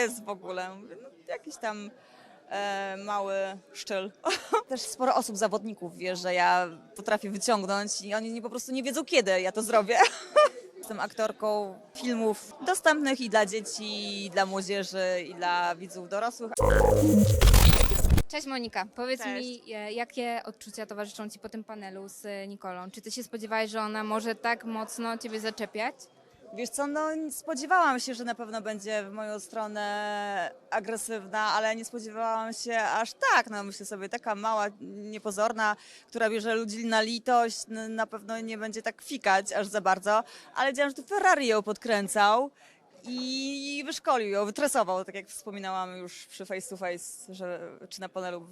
jest w ogóle? Mówię, no, jakiś tam e, mały szczyl. Też sporo osób, zawodników wie, że ja potrafię wyciągnąć i oni nie, po prostu nie wiedzą, kiedy ja to zrobię. Jestem aktorką filmów dostępnych i dla dzieci, i dla młodzieży, i dla widzów dorosłych. Cześć Monika, powiedz Cześć. mi, e, jakie odczucia towarzyszą Ci po tym panelu z e, Nikolą? Czy Ty się spodziewałeś, że ona może tak mocno Ciebie zaczepiać? Wiesz co, no spodziewałam się, że na pewno będzie w moją stronę agresywna, ale nie spodziewałam się aż tak. No myślę sobie, taka mała, niepozorna, która bierze ludzi na litość, na pewno nie będzie tak fikać aż za bardzo, ale wiedziałam, że to Ferrari ją podkręcał i wyszkolił ją, wytresował, tak jak wspominałam już przy face to face, że, czy na panelu.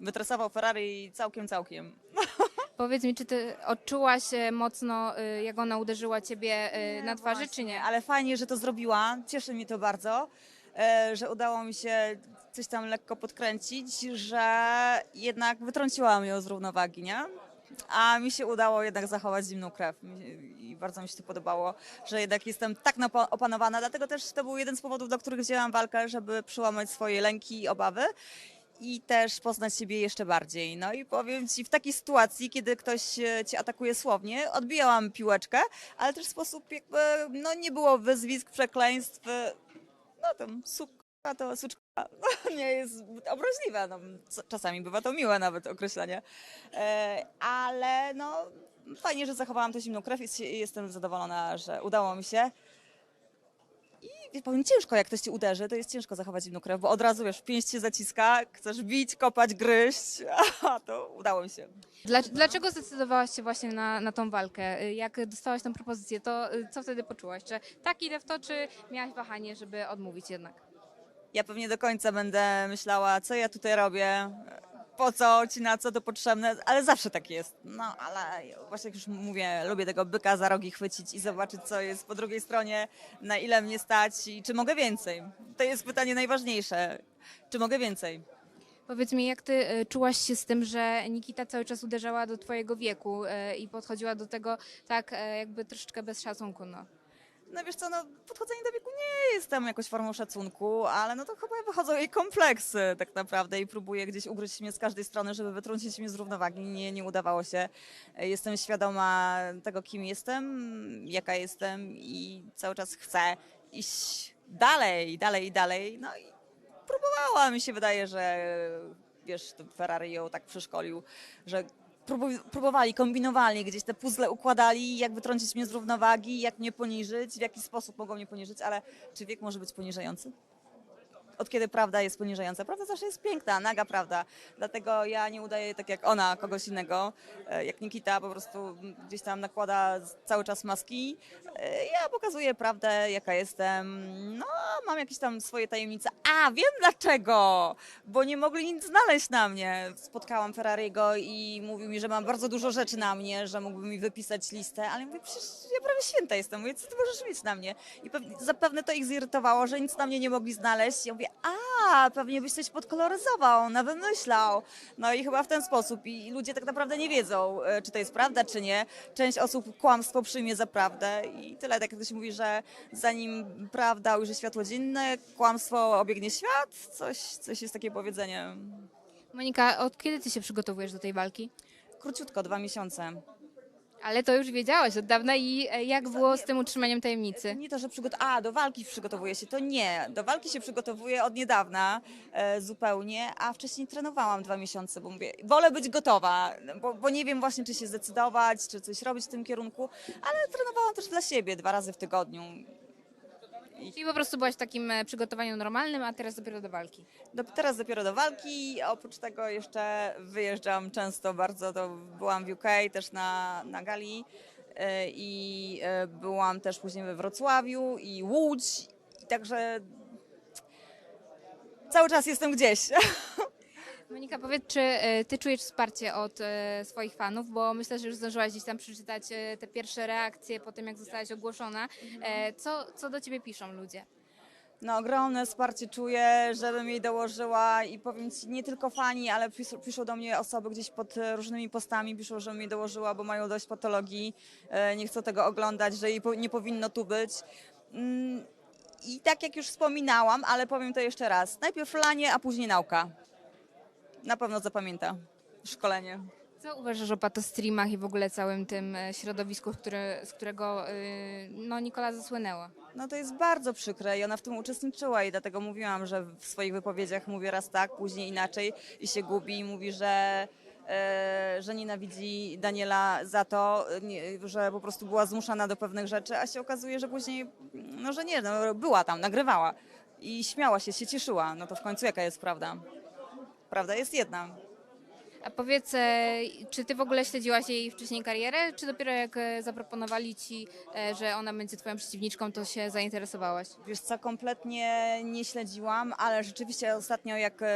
Wytresował Ferrari całkiem, całkiem. Powiedz mi, czy Ty odczułaś e, mocno, e, jak ona uderzyła Ciebie e, na twarzy, czy nie? Ale fajnie, że to zrobiła. Cieszy mnie to bardzo, e, że udało mi się coś tam lekko podkręcić, że jednak wytrąciłam ją z równowagi, nie? A mi się udało jednak zachować zimną krew Mi- i bardzo mi się to podobało, że jednak jestem tak opanowana. Dlatego też to był jeden z powodów, do których wzięłam walkę, żeby przełamać swoje lęki i obawy i też poznać siebie jeszcze bardziej. No i powiem Ci, w takiej sytuacji, kiedy ktoś e, Cię atakuje słownie, odbijałam piłeczkę, ale też w sposób jakby, no nie było wyzwisk, przekleństw, no tam suka to suczka, nie jest obraźliwe, no, czasami bywa to miłe nawet określenie, e, ale no fajnie, że zachowałam tę zimną krew i jestem zadowolona, że udało mi się. Powiem ciężko, jak ktoś ci uderzy, to jest ciężko zachować zimną krew, bo od razu wiesz, pięść się zaciska, chcesz bić, kopać, gryźć, a to udało mi się. Dla, dlaczego zdecydowałaś się właśnie na, na tą walkę? Jak dostałaś tę propozycję, to e, co wtedy poczułaś? Czy tak idę w to, czy miałaś wahanie, żeby odmówić jednak? Ja pewnie do końca będę myślała, co ja tutaj robię, po co ci na co to potrzebne, ale zawsze tak jest. No ale właśnie jak już mówię, lubię tego byka za rogi chwycić i zobaczyć, co jest po drugiej stronie, na ile mnie stać i czy mogę więcej. To jest pytanie najważniejsze. Czy mogę więcej? Powiedz mi, jak ty e, czułaś się z tym, że Nikita cały czas uderzała do twojego wieku e, i podchodziła do tego tak e, jakby troszeczkę bez szacunku, no. No wiesz co, no podchodzenie do wieku nie jest tam jakąś formą szacunku, ale no to chyba wychodzą jej kompleksy tak naprawdę i próbuje gdzieś ugryźć mnie z każdej strony, żeby wytrącić mnie z równowagi. Nie, nie udawało się. Jestem świadoma tego, kim jestem, jaka jestem i cały czas chcę iść dalej, dalej i dalej. No i próbowała, mi się wydaje, że wiesz, Ferrari ją tak przeszkolił, że próbowali, kombinowali, gdzieś te puzzle układali, jak wytrącić mnie z równowagi, jak mnie poniżyć, w jaki sposób mogą mnie poniżyć, ale czy wiek może być poniżający? Od kiedy prawda jest poniżająca? Prawda zawsze jest piękna, naga prawda. Dlatego ja nie udaję tak jak ona, kogoś innego, e, jak Nikita po prostu gdzieś tam nakłada cały czas maski. E, Ja pokazuję prawdę, jaka jestem. No, mam jakieś tam swoje tajemnice. A, wiem dlaczego! Bo nie mogli nic znaleźć na mnie. Spotkałam Ferrariego i mówił mi, że mam bardzo dużo rzeczy na mnie, że mógłby mi wypisać listę, ale mówię, przecież ja prawie święta jestem. Mówię, co ty możesz mieć na mnie? I zapewne to ich zirytowało, że nic na mnie nie mogli znaleźć. Ja mówię, a, pewnie byś coś podkoloryzował, na wymyślał. No i chyba w ten sposób. I ludzie tak naprawdę nie wiedzą, e, czy to jest prawda, czy nie. Część osób kłamstwo przyjmie za prawdę i tyle. Tak jak ktoś mówi, że zanim prawda ujrzy światło dzienne, kłamstwo obiegnie świat. Coś, coś jest takie powiedzenie. Monika, od kiedy ty się przygotowujesz do tej walki? Króciutko, dwa miesiące. Ale to już wiedziałaś od dawna i e, jak było z tym utrzymaniem tajemnicy? Nie to, że przygot... A, do walki przygotowuję się, to nie. Do walki się przygotowuję od niedawna e, zupełnie, a wcześniej trenowałam dwa miesiące, bo mówię, wolę być gotowa, bo, bo nie wiem właśnie, czy się zdecydować, czy coś robić w tym kierunku, ale trenowałam też dla siebie dwa razy w tygodniu. Czyli po prostu byłaś w takim e, przygotowaniu normalnym, a teraz dopiero do walki. Do, teraz dopiero do walki, oprócz tego jeszcze wyjeżdżam często bardzo, to byłam w UK też na, na gali e, i e, byłam też później we Wrocławiu i Łódź, i także cały czas jestem gdzieś. Monika, powiedz, czy e, ty czujesz wsparcie od e, swoich fanów, bo myślę, że już zdążyłaś gdzieś tam przeczytać e, te pierwsze reakcje po tym, jak zostałaś ogłoszona. Co, co do ciebie piszą ludzie? No ogromne wsparcie czuję, żebym jej dołożyła i powiem Ci, nie tylko fani, ale piszą, do mnie osoby gdzieś pod różnymi postami, piszą, żebym jej dołożyła, bo mają dość patologii, nie chcą tego oglądać, że jej nie powinno tu być. Mm, I tak jak już wspominałam, ale powiem to jeszcze raz. Najpierw lanie, a później nauka. Na pewno zapamięta szkolenie. Co uważasz o patostreamach i w ogóle całym tym e, środowisku, które, z którego y, no, Nikola zasłynęła? No to jest bardzo przykre i ona w tym uczestniczyła i dlatego mówiłam, że w swoich wypowiedziach mówi raz tak, później inaczej i się gubi i mówi, że, e, że nienawidzi Daniela za to, nie, że po prostu była zmuszana do pewnych rzeczy, a się okazuje, że później, no że nie, no, była tam, nagrywała i śmiała się, się cieszyła. No to w końcu jaka jest prawda? Prawda jest jedna. A powiedz, e, czy ty w ogóle śledziłaś jej wcześniej karierę, czy dopiero jak e, zaproponowali ci, e, że ona będzie twoją przeciwniczką, to się zainteresowałaś? Wiesz co, kompletnie nie śledziłam, ale rzeczywiście ostatnio jak e,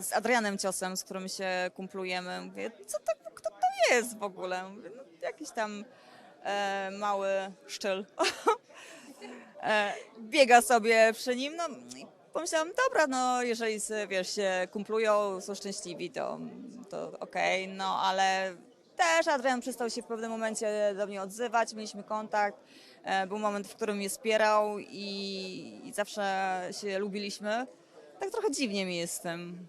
z Adrianem Ciosem, z którym się kumplujemy, mówię, co to, kto to jest w ogóle? Mówię, no, jakiś tam e, mały szczyl. e, biega sobie przy nim, no i pomyślałam, dobra, no jeżeli wiesz, się kumplują, są szczęśliwi, to, to okej, no ale też Adrian przestał się w pewnym momencie do mnie odzywać, mieliśmy kontakt. E, Był moment, w którym mnie wspierał i, i zawsze się lubiliśmy. Tak trochę dziwnie mi jest z tym.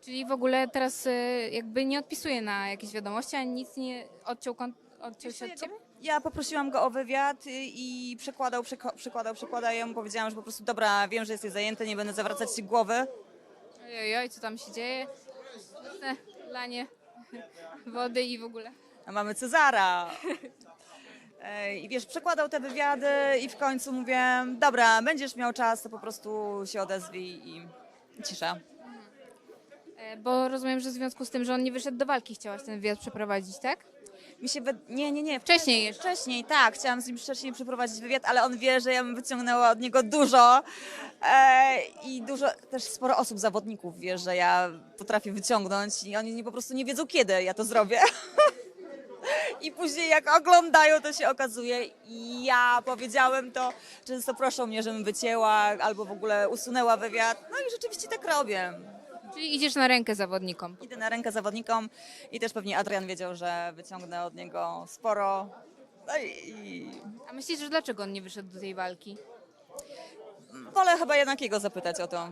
Czyli w ogóle teraz e, jakby nie odpisuje na jakieś wiadomości, ani nic nie odciął, odciął się od ciebie? Ja poprosiłam go o wywiad i i przekładał, przeko- przekładał, przekładał. Ja mu powiedziałam, że po prostu dobra, wiem, że jesteś zajęty, nie będę zawracać ci głowy. Ojoj, co tam się dzieje? Mocne lanie wody i w ogóle. A mamy Cezara. E, I wiesz, przekładał te wywiady i w końcu mówię, dobra, będziesz miał czas, to po prostu się odezwij i cisza. E, Bo rozumiem, że w związku z tym, że on nie wyszedł do walki, chciałaś ten wywiad przeprowadzić, tak? Mi się. Nie, nie, nie. Wcześniej jeszcze. Wcześniej, tak. Chciałam z nim wcześniej przeprowadzić wywiad, ale on wie, że ja bym wyciągnęła od niego dużo. E, I dużo, też sporo osób, zawodników wie, że ja potrafię wyciągnąć i oni nie, po prostu nie wiedzą, kiedy ja to zrobię. I później jak oglądają, to się okazuje, i ja powiedziałem to, często proszą mnie, żebym wycięła albo w ogóle usunęła wywiad. No i rzeczywiście tak robię. Czyli idziesz na rękę zawodnikom. Idę na rękę zawodnikom i też pewnie Adrian wiedział, że wyciągnę od niego sporo. No i, i A myślisz, że dlaczego on nie wyszedł do tej walki? wolę chyba jednak jego zapytać o to.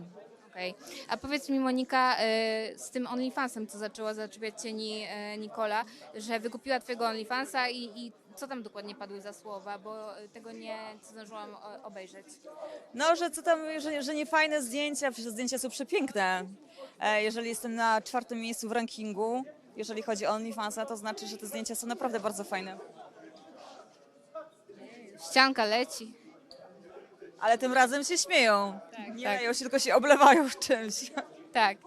Okej. A powiedz mi Monika, e, z tym OnlyFansem, co zaczęła zaczepiać cię ni, e, Nikola, że wykupiła twojego OnlyFansa i, i co tam dokładnie padły za słowa, bo e, tego nie zdążyłam o- obejrzeć. No, że co tam, że, że nie fajne zdjęcia, przecież zdjęcia są przepiękne. E, Jeżeli jestem na czwartym miejscu w rankingu, jeżeli chodzi o OnlyFansa, to znaczy, że te zdjęcia są naprawdę bardzo fajne. Ścianka leci. Ale tym razem się śmieją. Tak, nie tak. się, tylko się oblewają czymś. Tak,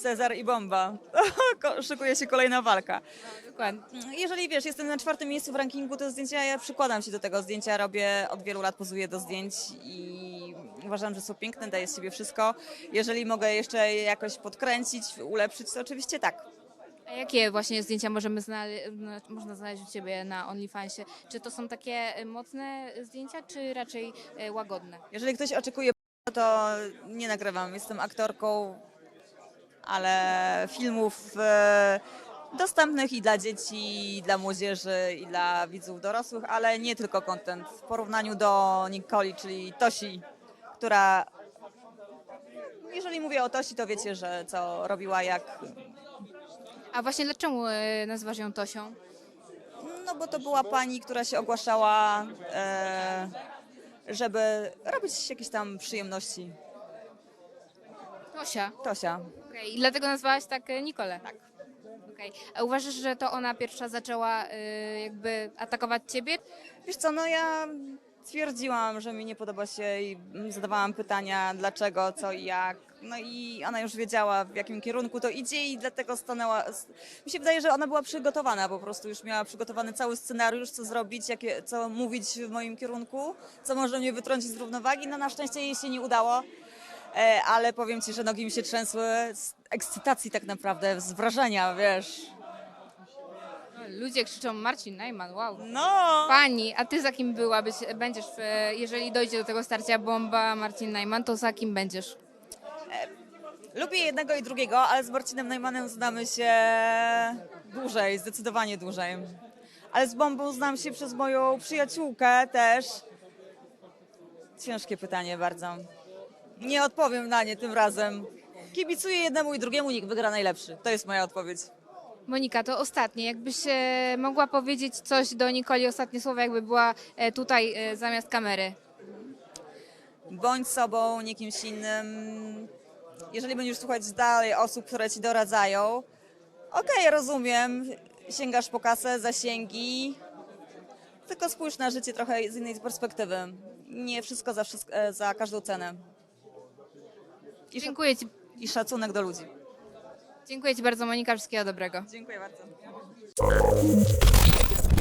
Cezar i bomba. Szykuje się kolejna walka. dokładnie. Jeżeli wiesz, jestem na czwartym miejscu w rankingu, to zdjęcia, ja przykładam się do tego zdjęcia, robię od wielu lat, pozuję do zdjęć i uważam, że są piękne, daję z siebie wszystko. Jeżeli mogę jeszcze je jakoś podkręcić, ulepszyć, to oczywiście tak. A jakie właśnie zdjęcia możemy znale- no, można znaleźć u ciebie na OnlyFansie? Czy to są takie e, mocne zdjęcia, czy raczej e, łagodne? Jeżeli ktoś oczekuje, to nie nagrywam. Jestem aktorką, ale filmów e, dostępnych i dla dzieci, i dla młodzieży, i dla widzów dorosłych, ale nie tylko content. W porównaniu do Nikoli, czyli Tosi, która... Jeżeli mówię o Tosi, to wiecie, że co robiła, jak A właśnie dlaczego e, nazywasz ją Tosią? No bo to była pani, która się ogłaszała, e, żeby robić jakieś tam przyjemności. Tosia. Tosia. Okej, I dlatego nazwałaś tak e, Nikolę? Tak. Okej. A uważasz, że to ona pierwsza zaczęła e, jakby atakować ciebie? Wiesz co, no ja twierdziłam, że mi nie podoba się i zadawałam pytania dlaczego, co i jak. No i ona już wiedziała w jakim kierunku to idzie i dlatego stanęła. Mi się wydaje, że ona była przygotowana po prostu, już miała przygotowany cały scenariusz, co zrobić, jakie, co mówić w moim kierunku, co może mnie wytrącić z równowagi. No na szczęście jej się nie udało. E, ale powiem ci, że nogi mi się trzęsły z ekscytacji tak naprawdę, z wrażenia, wiesz. Ludzie krzyczą Marcin Najman, wow. No! Pani, a ty za kim byłabyś, będziesz, w, jeżeli dojdzie do tego starcia bomba Marcin Najman, to za kim będziesz? Lubię jednego i drugiego, ale z Marcinem Najmanem znamy się dłużej, zdecydowanie dłużej. Ale z Bombą znam się przez moją przyjaciółkę też. Ciężkie pytanie bardzo. Nie odpowiem na nie tym razem. Kibicuję jednemu i drugiemu, niech wygra najlepszy. To jest moja odpowiedź. Monika, to ostatnie. Jakbyś e, mogła powiedzieć coś do Nikoli, ostatnie słowa, jakby była e, tutaj e, zamiast kamery. Bądź sobą, nie kimś innym. Jeżeli będziesz słuchać dalej osób, które ci doradzają, okej, rozumiem, sięgasz po kasę, zasięgi, tylko spójrz na życie trochę z innej perspektywy. Nie wszystko za, wszystko, e, za każdą cenę. I, szac- Dziękuję Ci, I szacunek do ludzi. dziękuję ci bardzo Monika, wszystkiego dobrego. Dziękuję bardzo.